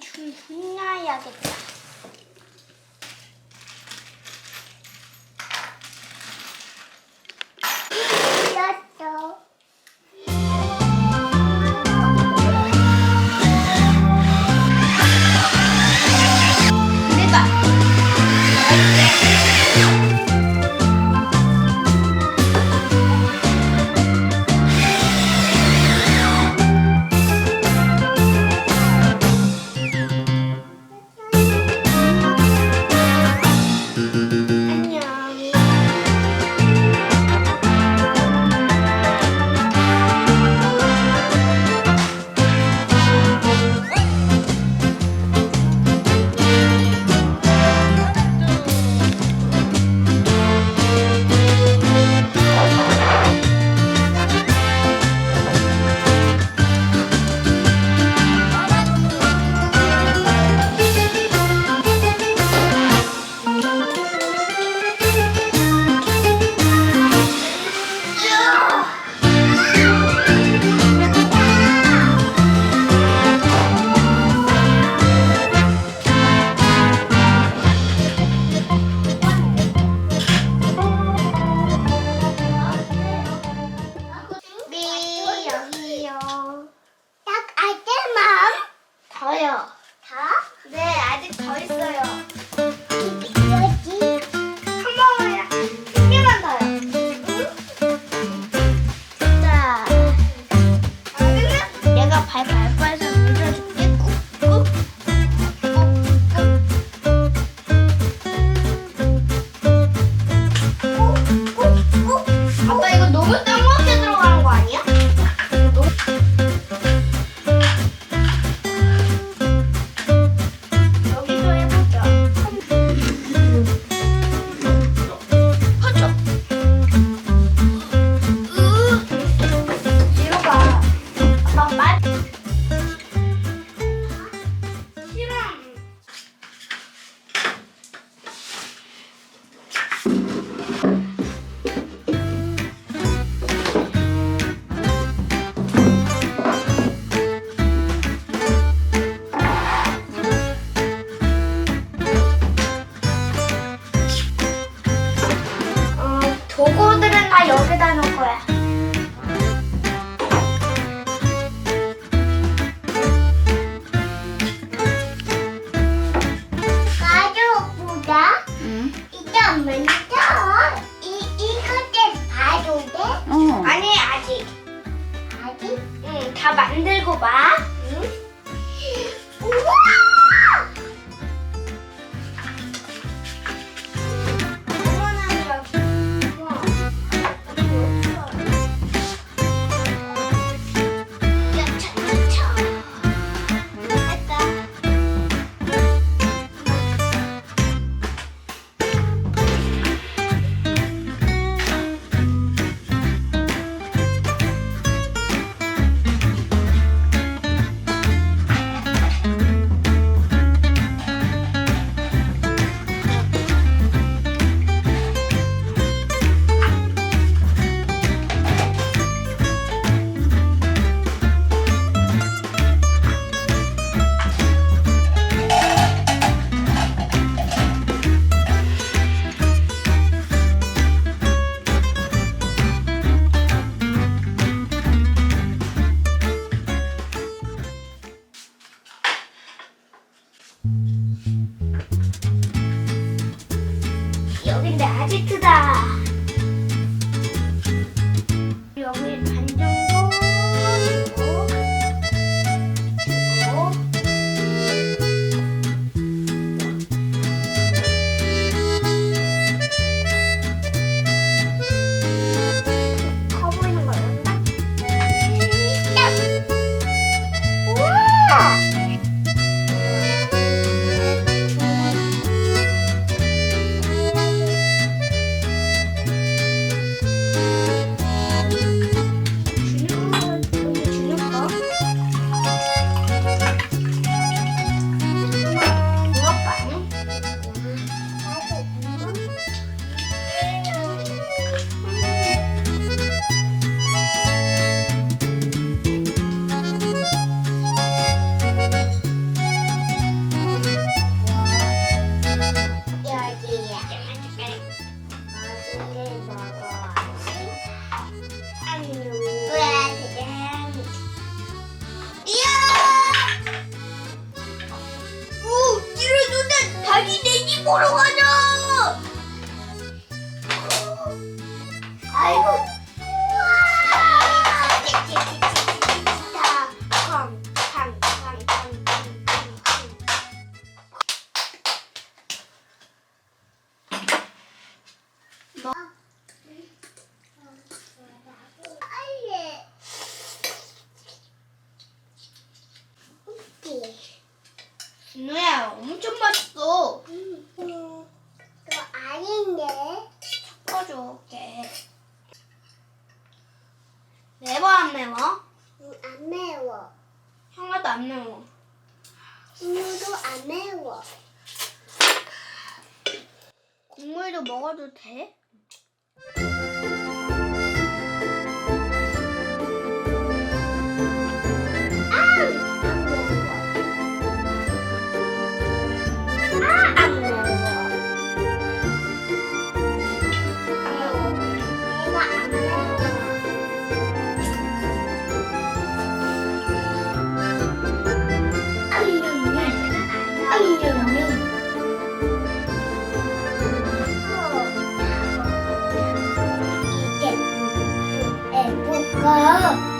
춤 춤나야겠다. Tchau. 다 여기다 놓을 거야. 내 아지트다. 닭이 내집 보러 가자! 아이고. 우와! 엄청 맛있어. 또 아닌데. 섞어 줄게. 매워 안 매워? 응, 안 매워. 형아도 안 매워. 진우도 안 매워. 국물도 먹어도 돼? 먹어요.